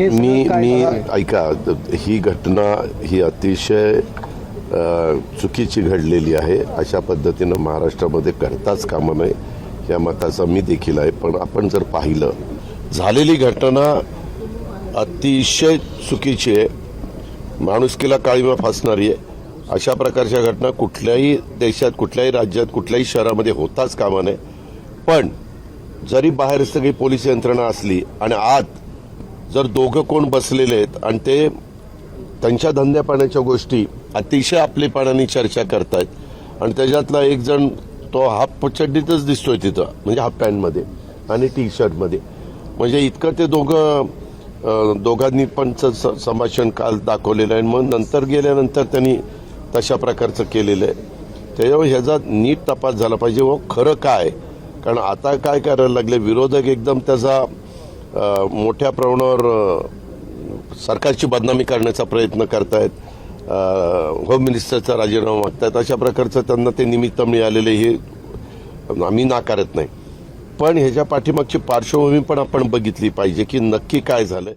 हे मी मी ऐका ही घटना ही अतिशय चुकीची घडलेली आहे. अशा पद्धतीनं महाराष्ट्रामध्ये करताच कामा नये या मताचा मी देखील आहे. पण आपण जर पाहिलं झालेली घटना अतिशय चुकीची आहे. माणुसकीला काळीमा फासणारी आहे. अशा प्रकारच्या घटना कुठल्याही देशात कुठल्याही राज्यात कुठल्याही शहरामध्ये होताच कामा नये. पण जरी बाहेर सगळी पोलीस यंत्रणा असली आणि आत जर दोघं कोण बसलेले आहेत आणि ते त्यांच्या धंद्या पाण्याच्या गोष्टी अतिशय आपलेपणाने चर्चा करतायत आणि त्याच्यातला एक जण तो हाफ चड्डीतच दिसतोय तिथं म्हणजे हाफ पॅन्टमध्ये आणि टी शर्टमध्ये म्हणजे इतकं ते दोघं दोघांनी पण स- संभाषण काल दाखवलेलं आहे. आणि मग नंतर गेल्यानंतर त्यांनी तशा प्रकारचं केलेलं आहे. त्याच्यामुळे हो, ह्याचा नीट तपास झाला पाहिजे. व खरं काय? कारण आता काय करायला लागले? विरोधक एकदम त्याचा मोठ्या प्रमाणावर सरकारची बदनामी करण्याचा प्रयत्न करतायत. होम मिनिस्टरचा राजीनामा मागतायत. अशा प्रकारचं त्यांना ते निमित्त मिळालेले हे आम्ही नाकारत नाही. पण ह्याच्या पाठीमागची पार्श्वभूमी पण आपण बघितली पाहिजे की नक्की काय झालं